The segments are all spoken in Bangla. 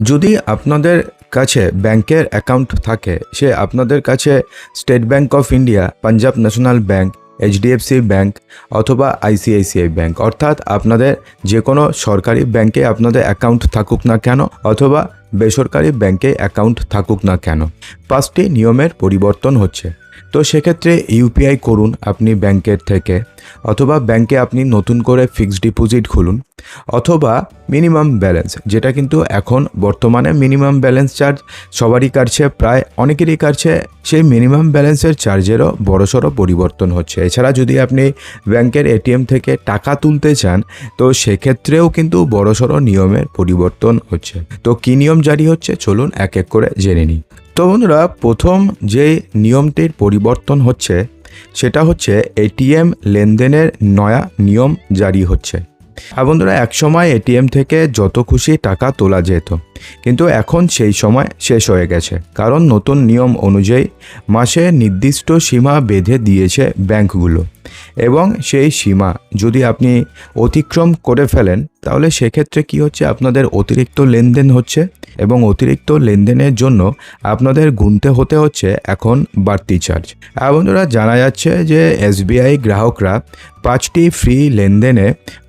যদি আপনাদের কাছে ব্যাংকের অ্যাকাউন্ট থাকে, সে আপনাদের কাছে State Bank of India, Punjab National Bank, HDFC Bank অথবা আইসিআইসিআই ব্যাংক, অর্থাৎ আপনাদের যে কোনো সরকারি ব্যাংকে আপনাদের অ্যাকাউন্ট থাকুক না কেন অথবা বেসরকারি ব্যাংকে অ্যাকাউন্ট থাকুক না কেন। পাঁচটি নিয়মের পরিবর্তন হচ্ছে। তো সেক্ষেত্রে ইউপিআই করুন আপনি ব্যাংকের থেকে, অথবা ব্যাংকে আপনি নতুন করে ফিক্সড ডিপোজিট খুলুন, অথবা মিনিমাম ব্যালেন্স, যেটা কিন্তু এখন বর্তমানে মিনিমাম ব্যালেন্স চার্জ সবারই কাটছে, প্রায় অনেকেরই কাটছে, সেই মিনিমাম ব্যালেন্সের চার্জেরও বড়সড় পরিবর্তন হচ্ছে। এছাড়া যদি আপনি ব্যাংকের এটিএম থেকে টাকা তুলতে চান, তো সেক্ষেত্রেও কিন্তু বড়সড় নিয়মের পরিবর্তন হচ্ছে। তো কী নিয়ম জারি হচ্ছে? চলুন এক এক করে জেনে নিই। তো বন্ধুরা প্রথম যে নিয়মটির পরিবর্তন হচ্ছে, সেটা হচ্ছে এটিএম লেনদেনের নয়া নিয়ম জারি হচ্ছে। আর বন্ধুরা, একসময় এটিএম থেকে যত খুশি টাকা তোলা যেত, কিন্তু এখন সেই সময় শেষ হয়ে গেছে। কারণ নতুন নিয়ম অনুযায়ী মাসে নির্দিষ্ট সীমা বেঁধে দিয়েছে ব্যাংকগুলো। এবং সেই সীমা যদি আপনি অতিক্রম করে ফেলেন, তাহলে সেক্ষেত্রে কি হচ্ছে? আপনাদের অতিরিক্ত লেনদেন হচ্ছে এবং অতিরিক্ত লেনদেনের জন্য আপনাদের গুনতে হতে হচ্ছে এখন বাড়তি চার্জ আর বন্ধুরা, জানা যাচ্ছে যে এসবিআই গ্রাহকরা পাঁচটি ফ্রি লেনদেনে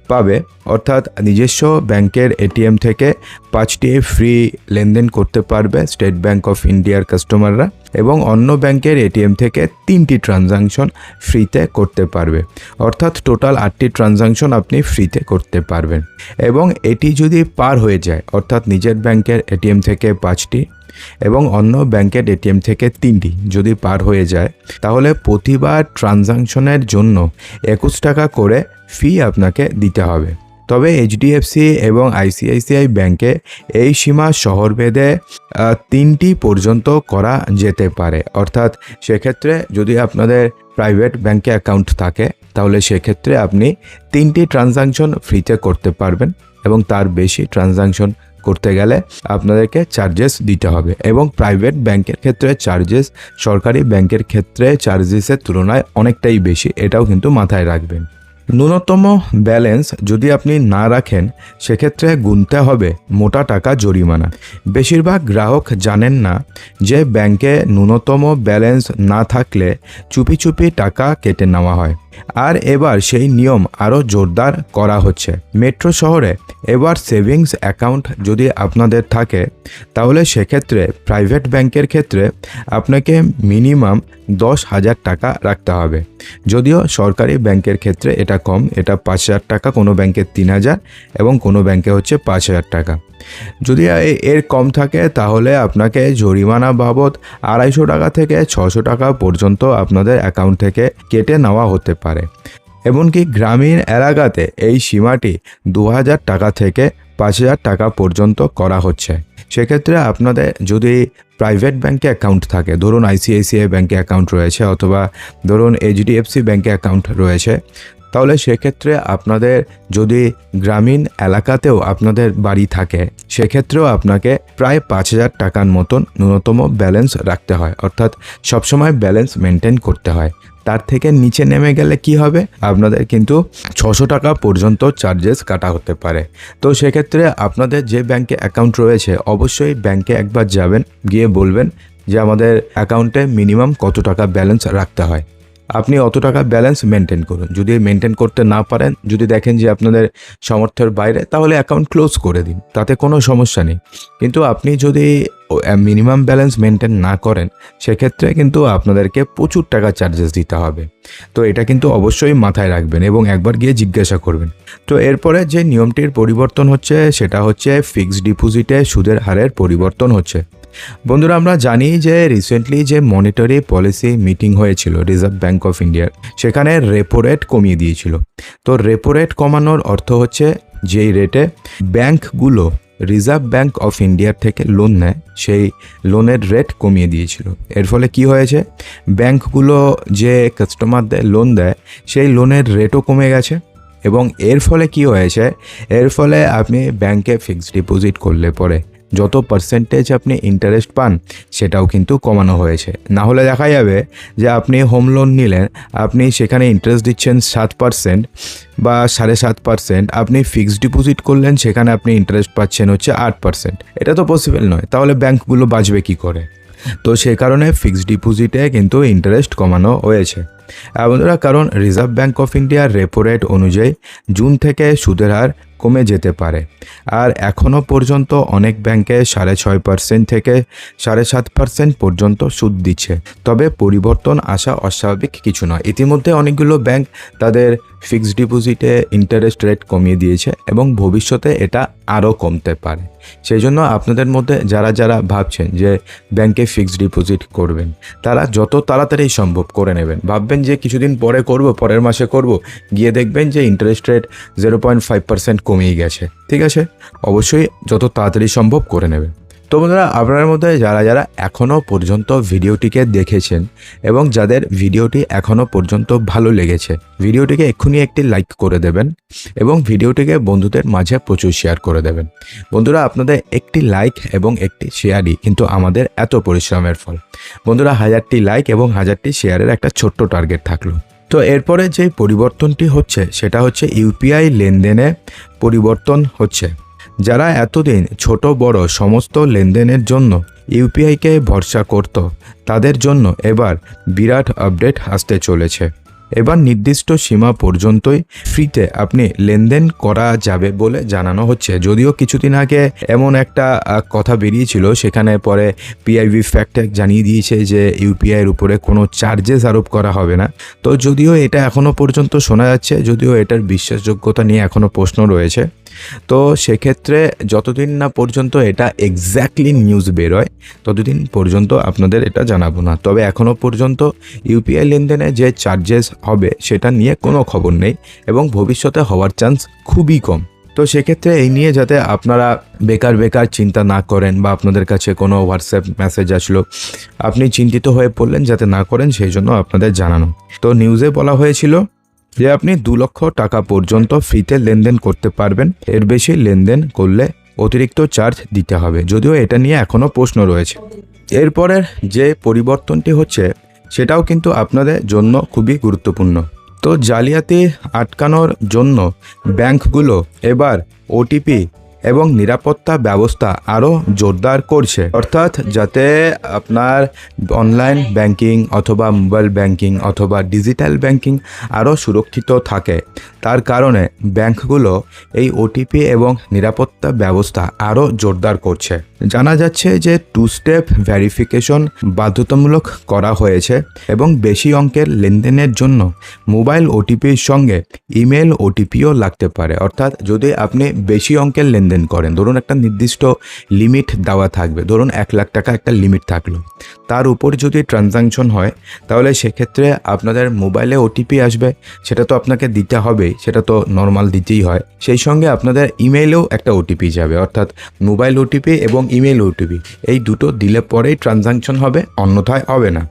পাবে, অর্থাৎ নিজস্ব ব্যাংকের এটিএম থেকে পাঁচটি ফ্রি লেনদেন করতে পারবে স্টেট ব্যাংক অফ ইন্ডিয়ার কাস্টমাররা এবং অন্য ব্যাংকের এটিএম থেকে তিনটি ট্রানজাকশন ফ্রিতে করতে পারবে। অর্থাৎ টোটাল আটটি ট্রানজাকশন আপনি ফ্রিতে করতে পারবেন। এবং এটি যদি পার হয়ে যায়, অর্থাৎ নিজের ব্যাংকের এটিএম থেকে পাঁচটি এবং অন্য ব্যাংকের এটিএম থেকে তিনটি যদি পার হয়ে যায়, তাহলে প্রতিবার ট্রানজাকশনের জন্য একুশ টাকা করে ফি আপনাকে দিতে হবে। তবে এইচডিএফসি এবং আইসিআইসিআই ব্যাংকে এই সীমা শহরভেদে আহ, তিনটি পর্যন্ত করা যেতে পারে। অর্থাৎ সেক্ষেত্রে যদি আপনাদের প্রাইভেট ব্যাংকে অ্যাকাউন্ট থাকে তাহলে সেক্ষেত্রে আপনি তিনটি ট্রানজাকশন ফ্রিতে করতে পারবেন এবং তার বেশি ট্রানজাকশন করতে গেলে আপনাদেরকে চার্জেস দিতে হবে এবং প্রাইভেট ব্যাংকের ক্ষেত্রে চার্জেস সরকারি ব্যাংকের ক্ষেত্রে চার্জেসের তুলনায় অনেকটাই বেশি। এটাও কিন্তু মাথায় রাখবেন। ন্যূনতম ব্যালেন্স যদি আপনি না রাখেন, সেক্ষেত্রে গুনতে হবে মোটা টাকা জরিমানা। বেশিরভাগ গ্রাহক জানেন না যে ব্যাংকে ন্যূনতম ব্যালেন্স না থাকলে চুপি চুপি টাকা কেটে নেওয়া হয়। আর এবার সেই নিয়ম আরও জোরদার করা হচ্ছে। মেট্রো শহরে এবার সেভিংস অ্যাকাউন্ট যদি আপনাদের থাকে, তাহলে সেক্ষেত্রে প্রাইভেট ব্যাংকের ক্ষেত্রে আপনাকে মিনিমাম দশ হাজার টাকা রাখতে হবে। যদিও সরকারি ব্যাংকের ক্ষেত্রে এটা কম, এটা পাঁচ হাজার টাকা, কোনো ব্যাংকে তিন হাজার এবং কোনো ব্যাংকে হচ্ছে পাঁচ হাজার টাকা। যদি এর কম থাকে, তাহলে আপনাকে জরিমানা বাবদ আড়াইশো টাকা থেকে ছশো টাকা পর্যন্ত আপনাদের অ্যাকাউন্ট থেকে কেটে নেওয়া হতে পারে। এমনকি গ্রামীণ এলাকাতে এই সীমাটি দু হাজার টাকা থেকে পাঁচ হাজার টাকা পর্যন্ত করা হচ্ছে। সেক্ষেত্রে আপনাদের যদি প্রাইভেট ব্যাংকে অ্যাকাউন্ট থাকে, ধরুন আইসিআইসিআই ব্যাংকে অ্যাকাউন্ট রয়েছে অথবা ধরুন এইচডিএফসি ব্যাংকে অ্যাকাউন্ট রয়েছে তাহলে সেক্ষেত্রে আপনাদের যদি গ্রামীণ এলাকাতেও আপনাদের বাড়ি থাকে, সেক্ষেত্রেও আপনাকে প্রায় পাঁচ হাজার টাকার মতন ন্যূনতম ব্যালেন্স রাখতে হয়। অর্থাৎ সবসময় ব্যালেন্স মেনটেন করতে হয়। তার থেকে নিচে নেমে গেলে কি হবে? আপনাদের কিন্তু ছশো টাকা পর্যন্ত চার্জেস কাটা হতে পারে। তো সেক্ষেত্রে আপনাদের যে ব্যাংকে অ্যাকাউন্ট রয়েছে, অবশ্যই ব্যাংকে একবার যাবেন, গিয়ে বলবেন যে আমাদের অ্যাকাউন্টে মিনিমাম কত টাকা ব্যালেন্স রাখতে হয়। আপনি অত টাকা ব্যালেন্স মেনটেন করুন। যদি মেনটেন করতে না পারেন, যদি দেখেন যে আপনাদের সামর্থ্যের বাইরে, তাহলে অ্যাকাউন্ট ক্লোজ করে দিন। তাতে কোনো সমস্যা নেই। কিন্তু আপনি যদি মিনিমাম ব্যালেন্স মেনটেন না করেন, সেক্ষেত্রে কিন্তু আপনাদেরকে প্রচুর টাকা চার্জেস দিতে হবে। তো এটা কিন্তু অবশ্যই মাথায় রাখবেন এবং একবার গিয়ে জিজ্ঞাসা করবেন। তো এরপরে যে নিয়মটির পরিবর্তন হচ্ছে, সেটা হচ্ছে ফিক্সড ডিপোজিটে সুদের হারের পরিবর্তন হচ্ছে। বন্ধুরা, আমরা জানি যে রিসেন্টলি যে মনিটারি পলিসি মিটিং হয়েছিল রিজার্ভ ব্যাঙ্ক অফ ইন্ডিয়ার সেখানে রেপো রেট কমিয়ে দিয়েছিল। তো রেপো রেট কমানোর অর্থ হচ্ছে যেই রেটে ব্যাংকগুলো রিজার্ভ ব্যাঙ্ক অফ ইন্ডিয়ার থেকে লোন নেয়, সেই লোনের রেট কমিয়ে দিয়েছিল। এর ফলে কি হয়েছে? ব্যাংকগুলো যে কাস্টমারদের লোন দেয়, সেই লোনের রেটও কমে গেছে। এবং এর ফলে কি হয়েছে? এর ফলে আপনি ব্যাংকে ফিক্সড ডিপোজিট করলে পরে যত পার্সেন্টেজ আপনি ইন্টারেস্ট পান, সেটাও কিন্তু কমানো হয়েছে। না হলে দেখা যাবে যে আপনি হোম লোন নিলেন, আপনি সেখানে ইন্টারেস্ট দিচ্ছেন সাত পার্সেন্ট বা সাড়ে সাত পার্সেন্ট আপনি ফিক্সড ডিপোজিট করলেন, সেখানে আপনি ইন্টারেস্ট পাচ্ছেন হচ্ছে আট পার্সেন্ট এটা তো পসিবল নয়, তাহলে ব্যাংকগুলো বাঁচবে কী করে? তো সে কারণে ফিক্সড ডিপোজিটে কিন্তু ইন্টারেস্ট কমানো হয়েছে। বন্ধুরা, কারণ রিজার্ভ ব্যাঙ্ক অফ ইন্ডিয়ার রেপো রেট অনুযায়ী জুন থেকে সুদের হার কমে যেতে পারে। আর এখনও পর্যন্ত অনেক ব্যাংকে সাড়ে ছয় পার্সেন্ট থেকে সাড়ে সাত পার্সেন্ট পর্যন্ত সুদ দিচ্ছে। তবে পরিবর্তন আসা অস্বাভাবিক কিছু নয়। ইতিমধ্যে অনেকগুলো ব্যাংক তাদের ফিক্সড ডিপোজিটে ইন্টারেস্ট রেট কমিয়ে দিয়েছে এবং ভবিষ্যতে এটা আরও কমতে পারে। সেই জন্য আপনাদের মধ্যে যারা যারা ভাবছেন যে ব্যাংকে ফিক্সড ডিপোজিট করবেন, তারা যত তাড়াতাড়ি সম্ভব করে নেবেন। ভাববেন যে কিছুদিন পরে করব, পরের মাসে করব, গিয়ে দেখবেন যে interest rate zero point five percent কমিয়ে গেছে। ঠিক আছে? অবশ্যই যত তাড়াতাড়ি সম্ভব করে নেবেন। তো বন্ধুরা আপনার মধ্যে যারা যারা এখনও পর্যন্ত ভিডিওটিকে দেখেছেন এবং যাদের ভিডিওটি এখনও পর্যন্ত ভালো লেগেছে, ভিডিওটিকে এক্ষুনি একটি লাইক করে দেবেন এবং ভিডিওটিকে বন্ধুদের মাঝে প্রচুর শেয়ার করে দেবেন। বন্ধুরা, আপনাদের একটি লাইক এবং একটি শেয়ারই কিন্তু আমাদের এত পরিশ্রমের ফল। বন্ধুরা, হাজারটি লাইক এবং হাজারটি শেয়ারের একটা ছোট্ট টার্গেট থাকল। তো এরপরে যে পরিবর্তনটি হচ্ছে, সেটা হচ্ছে ইউপিআই লেনদেনে পরিবর্তন হচ্ছে। যারা এতদিন ছোট, বড় সমস্ত লেনদেনের জন্য ইউপিআইকে ভরসা করত, তাদের জন্য এবার বিরাট আপডেট আসতে চলেছে। এবার নির্দিষ্ট সীমা পর্যন্তই ফ্রিতে আপনি লেনদেন করা যাবে বলে জানানো হচ্ছে। যদিও কিছুদিন আগে এমন একটা কথা বেরিয়েছিল, সেখানে পরে পিআইবি ফ্যাক্টে জানিয়ে দিয়েছে যে ইউপিআইয়ের উপরে কোনো চার্জেস আরোপ করা হবে না। তো যদিও এটা এখনও পর্যন্ত শোনা যাচ্ছে, যদিও এটার বিশ্বাসযোগ্যতা নিয়ে এখনও প্রশ্ন রয়েছে। তো সেক্ষেত্রে যতদিন না পর্যন্ত এটা এক্স্যাক্টলি নিউজ বেরোয়, ততদিন পর্যন্ত আপনাদের এটা জানাব না। তবে এখনও পর্যন্ত ইউপিআই লেনদেনে যে চার্জেস হবে, সেটা নিয়ে কোনো খবর নেই এবং ভবিষ্যতে হওয়ার চান্স খুবই কম। তো সেক্ষেত্রে এই নিয়ে যাতে আপনারা বেকার বেকার চিন্তা না করেন বা আপনাদের কাছে কোনো হোয়াটসঅ্যাপ মেসেজ আসলো, আপনি চিন্তিত হয়ে পড়লেন যাতে না করেন, সেই জন্য আপনাদের জানানো। তো নিউজে বলা হয়েছিল যে আপনি দু লক্ষ টাকা পর্যন্ত ফ্রিতে লেনদেন করতে পারবেন। এর বেশি লেনদেন করলে অতিরিক্ত চার্জ দিতে হবে। যদিও এটা নিয়ে এখনও প্রশ্ন রয়েছে। এরপরের যে পরিবর্তনটি হচ্ছে, সেটাও কিন্তু আপনাদের জন্য খুবই গুরুত্বপূর্ণ। তো জালিয়াতি আটকানোর জন্য ব্যাংকগুলো এবার ওটিপি এবং নিরাপত্তা ব্যবস্থা আরও জোরদার করছে। অর্থাৎ যাতে আপনার অনলাইন ব্যাংকিং অথবা মোবাইল ব্যাংকিং অথবা ডিজিটাল ব্যাংকিং আরও সুরক্ষিত থাকে। তার কারণে ব্যাংকগুলো এই ওটিপি এবং নিরাপত্তা ব্যবস্থা আরও জোরদার করছে। জানা যাচ্ছে যে টু স্টেপ ভ্যারিফিকেশন বাধ্যতামূলক করা হয়েছে এবং বেশি অঙ্কের লেনদেনের জন্য মোবাইল ওটিপির সঙ্গে ইমেল ওটিপিও লাগতে পারে। অর্থাৎ যদি আপনি বেশি অঙ্কের লেনদেন করেন, ধরুন একটা নির্দিষ্ট লিমিট দেওয়া থাকবে, ধরুন এক লাখ টাকা একটা লিমিট থাকল। তার উপর যদি ট্রানজাকশন হয়, তাহলে সেক্ষেত্রে আপনাদের মোবাইলে ওটিপি আসবে। সেটা তো আপনাকে দিতে হবে, সেটা তো নর্মাল দিতেই হয়। সেই সঙ্গে আপনাদের ইমেইলেও একটা ওটিপি যাবে, অর্থাৎ মোবাইল ওটিপি এবং ইমেল ওটিপি এই দুটো দিলে পরেই ট্রানজাকশন হবে, অন্যথায় হবে না।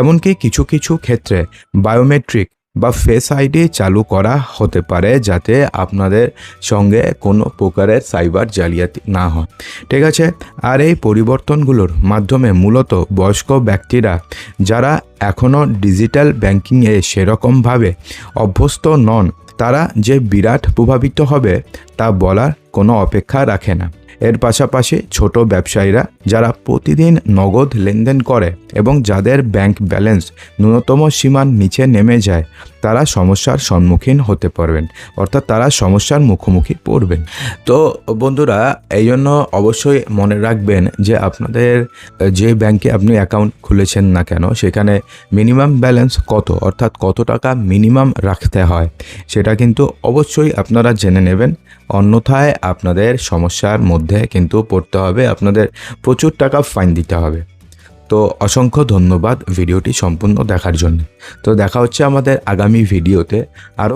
এমনকি কিছু কিছু ক্ষেত্রে বায়োমেট্রিক বা ফেস আইডি চালু করা হতে পারে যাতে আপনাদের সঙ্গে কোনো প্রকারের সাইবার জালিয়াতি না হয়। ঠিক আছে? আর এই পরিবর্তনগুলোর মাধ্যমে মূলত বয়স্ক ব্যক্তিরা যারা এখনও ডিজিটাল ব্যাংকিংয়ে সেরকমভাবে অভ্যস্ত নন, তারা যে বিরাট প্রভাবিত হবে তা বলার কোনো অপেক্ষা রাখে না। এর পাশাপাশি ছোট ব্যবসায়ীরা যারা প্রতিদিন নগদ লেনদেন করে এবং যাদের ব্যাংক ব্যালেন্স ন্যূনতম সীমার নিচে নেমে যায়, তারা সমস্যার সম্মুখীন হতে পারবেন। অর্থাৎ তারা সমস্যার মুখোমুখি পড়বেন। তো বন্ধুরা এই জন্য অবশ্যই মনে রাখবেন যে আপনাদের, যে ব্যাংকে আপনি অ্যাকাউন্ট খুলেছেন না কেন, সেখানে মিনিমাম ব্যালেন্স কত? অর্থাৎ কত টাকা মিনিমাম রাখতে হয়? সেটা কিন্তু অবশ্যই আপনারা জেনে নেবেন। অন্যথায় আপনাদের সমস্যার মধ্যে কিন্তু পড়তে হবে, আপনাদের প্রচুর টাকা ফাইন দিতে হবে। তো অসংখ্য ধন্যবাদ ভিডিওটি সম্পূর্ণ দেখার জন্য। তো দেখা হচ্ছে আমাদের আগামী ভিডিওতে। আরও